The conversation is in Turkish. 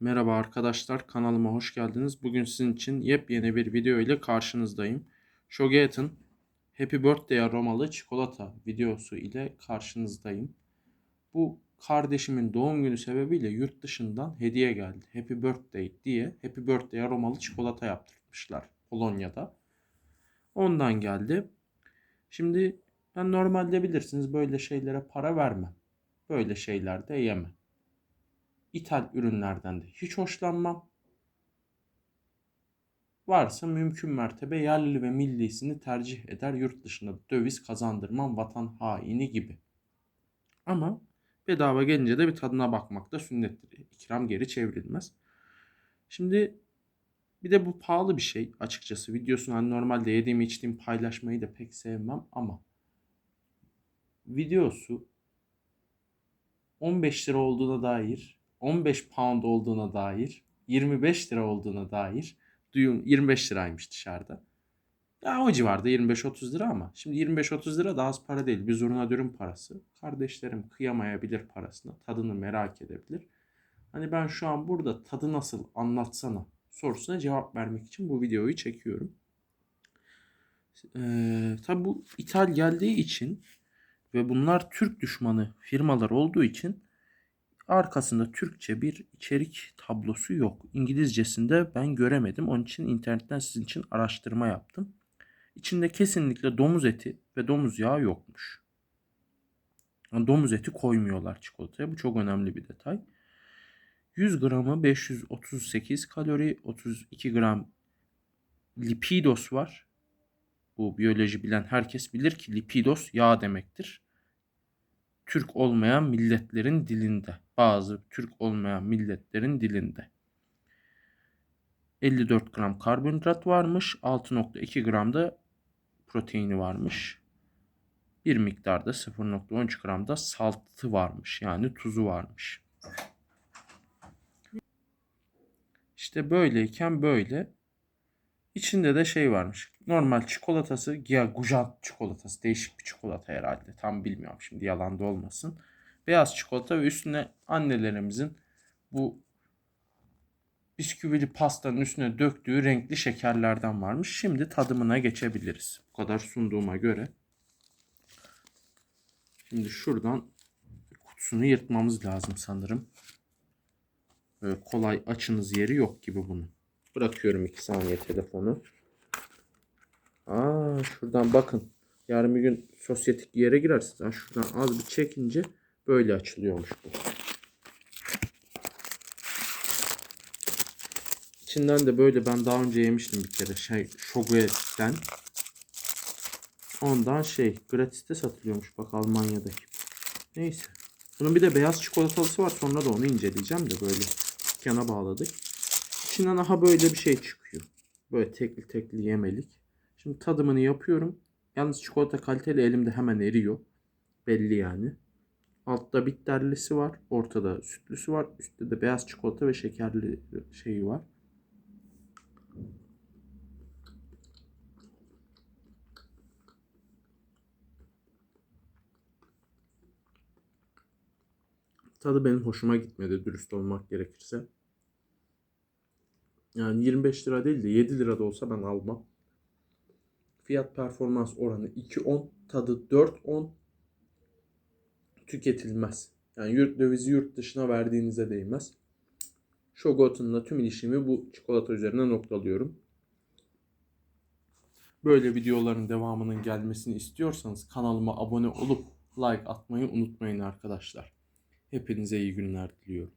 Merhaba arkadaşlar kanalıma hoş geldiniz. Bugün sizin için yepyeni bir video ile karşınızdayım. Shogat'ın Happy Birthday aromalı çikolata videosu ile karşınızdayım. Bu kardeşimin doğum günü sebebiyle yurt dışından hediye geldi. Happy Birthday diye Happy Birthday aromalı çikolata yaptırmışlar Polonya'da. Ondan geldi. Şimdi ben normalde bilirsiniz böyle şeylere para vermem. Böyle şeylerde yemem. İthal ürünlerden de hiç hoşlanmam. Varsa mümkün mertebe yerli ve millisini tercih eder yurt dışında döviz kazandırmam vatan haini gibi. Ama bedava gelince de bir tadına bakmak da sünnettir. İkram geri çevrilmez. Şimdi bir de bu pahalı bir şey açıkçası. Videosunu hani normalde yediğimi içtiğimi paylaşmayı da pek sevmem ama videosu 15 lira olduğuna dair 15 pound olduğuna dair, 25 lira olduğuna dair duyum 25 liraymış dışarıda. Ya o civarda 25-30 lira ama şimdi 25-30 lira da az para değil. Bir zurna dürüm parası. Kardeşlerim kıyamayabilir parasına. Tadını merak edebilir. Hani ben şu an burada tadı nasıl anlatsana sorusuna cevap vermek için bu videoyu çekiyorum. Ee, tabi bu ithal geldiği için ve bunlar Türk düşmanı firmalar olduğu için arkasında Türkçe bir içerik tablosu yok. İngilizcesinde ben göremedim. Onun için internetten sizin için araştırma yaptım. İçinde kesinlikle domuz eti ve domuz yağı yokmuş. Yani domuz eti koymuyorlar çikolataya. Bu çok önemli bir detay. 100 gramı 538 kalori, 32 gram lipidos var. Bu biyoloji bilen herkes bilir ki lipidos yağ demektir. Türk olmayan milletlerin dilinde. Bazı Türk olmayan milletlerin dilinde. 54 gram karbonhidrat varmış. 6.2 gram da proteini varmış. Bir miktarda 0.13 gram da saltı varmış. Yani tuzu varmış. İşte böyleyken böyle. İçinde de şey varmış. Normal çikolatası ya Gujan çikolatası. Değişik bir çikolata herhalde. Tam bilmiyorum şimdi yalan da olmasın. Beyaz çikolata ve üstüne annelerimizin bu bisküvili pastanın üstüne döktüğü renkli şekerlerden varmış. Şimdi tadımına geçebiliriz. Bu kadar sunduğuma göre. Şimdi şuradan kutusunu yırtmamız lazım sanırım. Böyle kolay açınız yeri yok gibi bunun. Bırakıyorum 2 saniye telefonu. Aa şuradan bakın. Yarın bir gün sosyetik yere girersiniz. Ha, şuradan az bir çekince böyle açılıyormuş bu. İçinden de böyle ben daha önce yemiştim bir kere. Şey Shogue'den. Ondan şey gratiste satılıyormuş bak Almanya'daki. Neyse. Bunun bir de beyaz çikolatalısı var. Sonra da onu inceleyeceğim de böyle dükkana bağladık. İçinden aha böyle bir şey çıkıyor. Böyle tekli tekli yemelik. Şimdi tadımını yapıyorum. Yalnız çikolata kaliteli elimde hemen eriyor. Belli yani. Altta bitterlisi var. Ortada sütlüsü var. Üstte de beyaz çikolata ve şekerli şeyi var. Tadı benim hoşuma gitmedi dürüst olmak gerekirse. Yani 25 lira değil de 7 lira da olsa ben almam. Fiyat performans oranı 2.10, tadı 4.10 tüketilmez. Yani yurt dövizi yurt dışına verdiğinize değmez. Shogotun'la tüm ilişkimi bu çikolata üzerine noktalıyorum. Böyle videoların devamının gelmesini istiyorsanız kanalıma abone olup like atmayı unutmayın arkadaşlar. Hepinize iyi günler diliyorum.